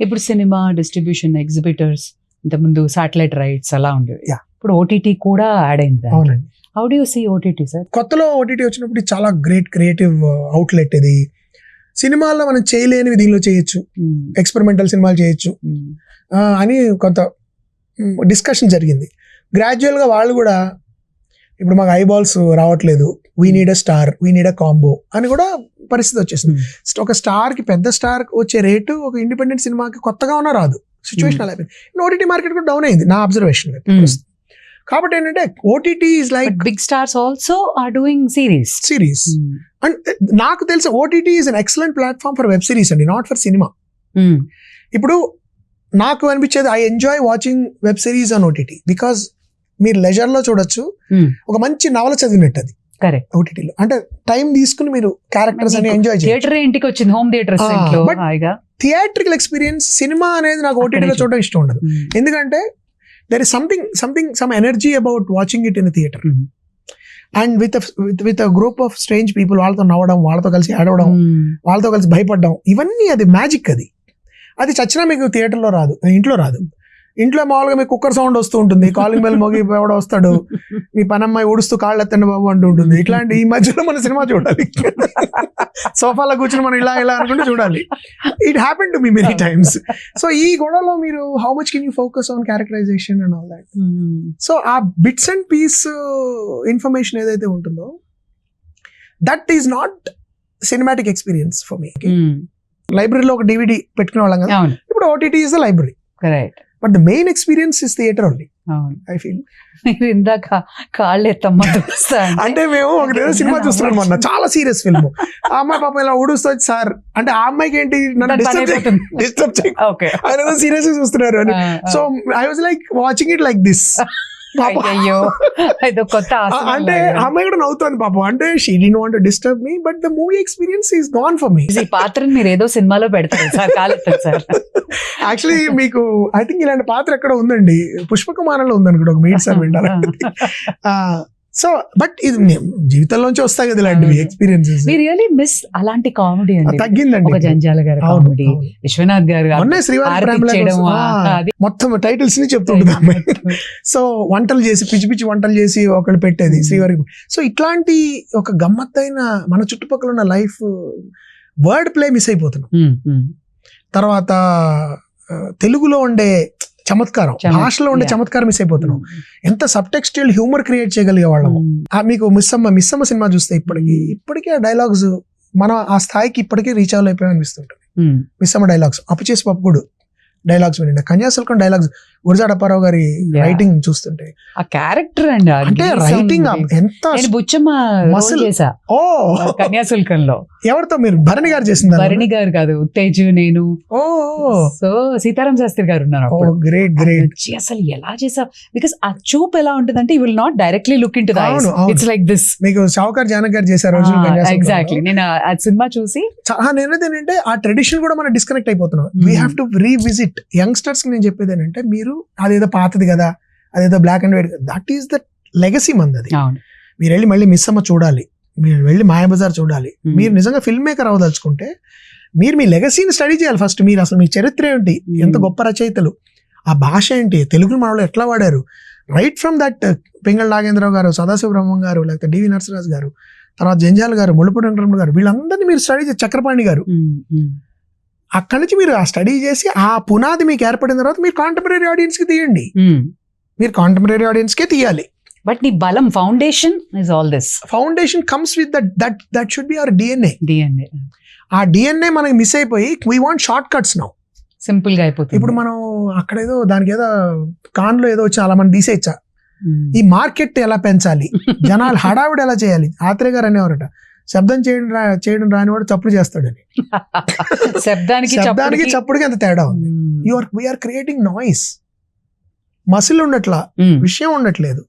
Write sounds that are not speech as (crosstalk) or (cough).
ఇప్పుడు cinema distribution exhibitors ఇంతకుముందు satellite rights అలా ఉండేవి. ఇప్పుడు ఓటీటీ కూడా యాడ్ అయింది how do see OTT sir కొత్తలో ఓటీటీ వచ్చినప్పుడు చాలా గ్రేట్ క్రియేటివ్ అవుట్లెట్ ఇది. సినిమాల్లో మనం చేయలేనివి దీనిలో చేయొచ్చు. ఎక్స్పెరిమెంటల్ సినిమాలు చేయొచ్చు. ఆ, అని కొంత డిస్కషన్ జరిగింది. గ్రాడ్యువల్గా వాళ్ళు కూడా ఇప్పుడు మాకు ఐబాల్స్ రావట్లేదు. We need a star we need a combo అని కూడా పరిస్థితి వచ్చేసింది. ఒక స్టార్కి పెద్ద స్టార్ వచ్చే రేటు ఒక ఇండిపెండెంట్ సినిమాకి కొత్తగా ఉన్నా రాదు. సిచ్యువేషన్ అలా అయిపోయింది. ఓటీటీ మార్కెట్ కూడా డౌన్ అయింది నా అబ్జర్వేషన్ కాబట్టి ఏంటంటే OTT is like big stars also are doing series series and నాకు తెలిసి OTT is an excellent platform for web series అండి నాట్ ఫర్ సినిమా ఇప్పుడు నాకు అనిపించేది I enjoy watching web series on OTT because మీరు లెజర్లో చూడొచ్చు Hmm. ఒక మంచి నవల చదివినట్టు అది కరెక్ట్ ఓటీటీలో. అంటే టైం తీసుకుని మీరు క్యారెక్టర్స్ అని ఎంజాయ్ థియేటర్ ఇంటికి వచ్చింది home theatres Ah, theatrical experience cinema అనేది నాకు ఓటీటీలో చూడడం ఇష్టం ఉండదు. ఎందుకంటే there is something something some energy about watching it in theatre Hmm. And with with a group of strange people వాళ్ళతో నవ్వడం వాళ్ళతో కలిసి ఆడవడం Hmm. వాళ్ళతో కలిసి భయపడడం ఇవన్నీ అది మ్యాజిక్ అది. అది చచ్చినా మీకు థియేటర్లో రాదు ఇంట్లో రాదు. ఇంట్లో మామూలుగా మీకు కుక్కర్ సౌండ్ వస్తూ ఉంటుంది. కాలింగ్ బెల్ మోగి ఎవడో వస్తాడు. మీ పనమ్మాయి ఊడుస్తూ కాళ్ళు ఎత్తండి బాబు అంటూ ఉంటుంది. ఇట్లాంటి ఈ మధ్యలో మన సినిమా చూడాలి. సోఫాలో కూర్చొని మనం ఇలా ఇలా అనుకుంటూ చూడాలి. It happen to me many times so ఈ గొడవలో మీరు how much can you focus on characterization and all that. So ఆ బిట్స్ అండ్ పీస్ ఇన్ఫర్మేషన్ ఏదైతే ఉంటుందో that is not cinematic experience for me. లైబ్రరీలో ఒక డివిడి పెట్టుకునే వాళ్ళం కదా. ఇప్పుడు OTT is the library but the main experience is theatre only I feel మీరు ఇందాక కాళ్ళు ఎత్తమ్మ దోస్తా అంటే మేము ఒక సినిమా చూస్తున్నాం అన్న. చాలా సీరియస్ ఫిల్మ్ ఆ అమ్మాయి పాపం ఇలా ఊడుస్తుంది సార్. అంటే ఆ అమ్మాయికి ఏంటి? నన్ను డిస్టర్బ్. Disturb okay. ఆయన సీరియస్ చూస్తున్నారు అని. So I was like watching it like this అయ్యో కొత్త అంటే అమ్మాయి కూడా నవ్వుతుంది పాపం. అంటే she D want disturb me but the movie experience is gone for me ఈ పాత్రని మీరు ఏదో సినిమాలో పెడతారు సార్. కాలెత్తారు సార్. యాక్చువల్లీ మీకు ఐ థింక్ ఇలాంటి పాత్ర ఎక్కడ ఉందండి పుష్పకుమారంలో ఉందనుకోండి ఒక మీట్ సార్ వింటారు సో బట్ ఇది జీవితంలోంచి వస్తాయి కదా ఇలాంటివి. ఎక్స్పీరియన్సెస్ మీరు రియలీ మిస్ అలాంటి కామెడీ అండి తగ్గిందండి ఒక జంజాల గారి కామెడీ. విశ్వనాథ్ గారు మొన్నే శ్రీవారి. మొత్తం టైటిల్స్ని చెప్తుంటుంది (laughs) సో వంటలు చేసి పిచ్చి పిచ్చి వంటలు చేసి ఒకళ్ళు పెట్టేది Hmm. శ్రీవారి సో ఇట్లాంటి ఒక గమ్మత్తైన మన చుట్టుపక్కల ఉన్న లైఫ్ వర్డ్ ప్లే మిస్ అయిపోతున్నాం ఉమ్, ఉమ్. తర్వాత తెలుగులో ఉండే చమత్కారం చమత్- భాషలో ఉండే. చమత్కారం మిస్ అయిపోతున్నాం ఎంత సబ్ టెక్స్టైల్ హ్యూమర్ క్రియేట్ చేయగలిగే వాళ్ళము. ఆ మీకు మిస్సమ్మ మిస్సమ్మ సినిమా చూస్తే ఇప్పటికి ఇప్పటికీ ఆ డైలాగ్స్ మనం ఆ స్థాయికి ఇప్పటికీ రీచ్ అవ్వలేకపోయాం అనిపిస్తుంటుంది ఉమ్. మిస్సమ్మ డైలాగ్స్ అప్పు చేసి పప్పుకుడు డైలాగ్స్ వినండి కన్యాశుల్కం డైలాగ్స్ గురజాడ అప్పారావు గారి. రైటింగ్ చూస్తుంటే. ఆ క్యారెక్టర్ అండి అంటే రైటింగ్. ఎంత బుచ్చమ్మ ఓ! కన్యాశుల్కంలో. ఎవరితో మీరు? భరణి గారు చేసిందా భరణి గారు కాదు తేజు నేను. ఓ! సో సీతారాం శాస్త్రి గారు ఉన్నారు గ్రేట్ గ్రేట్ అసలు ఎలా చేసా బికాస్ ఆ చూపు ఎలా ఉంటుందంటే you will not directly look into. It's like this మీకు షావుకార్ జానక్ గారు చేశారు ఎగ్జాక్ట్లీ నేను ఆ- సినిమా చూసి నేను ఏంటంటే ఆ ట్రెడిషన్ కూడా మనం డిస్కనెక్ట్ అయిపోతున్నాం. We. Have to revisit youngsters నేను చెప్పేది ఏంటంటే మీరు అదేదో పాతది కదా అదేదో black and white that is the legacy మంది అది. మీరు వెళ్ళి మళ్ళీ మిస్ అమ్మ చూడాలి. మీరు వెళ్ళి మాయాబజార్ చూడాలి. Hmm. మీరు నిజంగా ఫిల్మ్ మేకర్ అవ్వదలుచుకుంటే మీరు మీ లెగసీని స్టడీ చేయాలి ఫస్ట్ మీరు అసలు మీ చరిత్ర ఏంటి? Hmm. ఎంత గొప్ప రచయితలు? ఆ భాష ఏంటి? తెలుగుని మనలో ఎట్లా వాడారు? Right from that Pingali Nagendrarao గారు సదాశివ బ్రహ్మం గారు లేకపోతే డివి నరసరాజు గారు తర్వాత జంజాల్ గారు ముళ్ళపూడి వెంకటరమణ గారు వీళ్ళందరినీ మీరు స్టడీ చేసి చక్రపాణి గారు. ఉమ్. అక్కడి నుంచి మీరు ఆ స్టడీ చేసి ఆ పునాది మీకు ఏర్పడిన తర్వాత మీరు కాంటెంపరీ ఆడియన్స్కి తీయండి. ఉమ్. మీరు కాంటెంపరీ ఆడియన్స్ కే తీయాలి. బట్ నీ బలం foundation is all this foundation comes with that that that should be our DNA DNA ఆ డిఎన్ఏ మనకి మిస్ అయిపోయి we want short cuts now సింపుల్గా అయిపోతుంది. ఇప్పుడు మనం అక్కడ ఏదో దానికి ఏదో కాన్లో ఏదో అలా మనం తీసేయచ్చా? ఉమ్. ఈ మార్కెట్ ఎలా పెంచాలి? జనాలు హడావిడి ఎలా చేయాలి? ఆత్రే గారు అనేవారట. శబ్దం చేయడం రా చేయడం రానివాడు చప్పుడు చేస్తాడని (laughs) శబ్దానికి శబ్దానికి చప్పుడుకి- అంత తేడా ఉంది ఉమ్. You are we are creating noise muscle ఉండట్లా. విషయం ఉండట్లేదు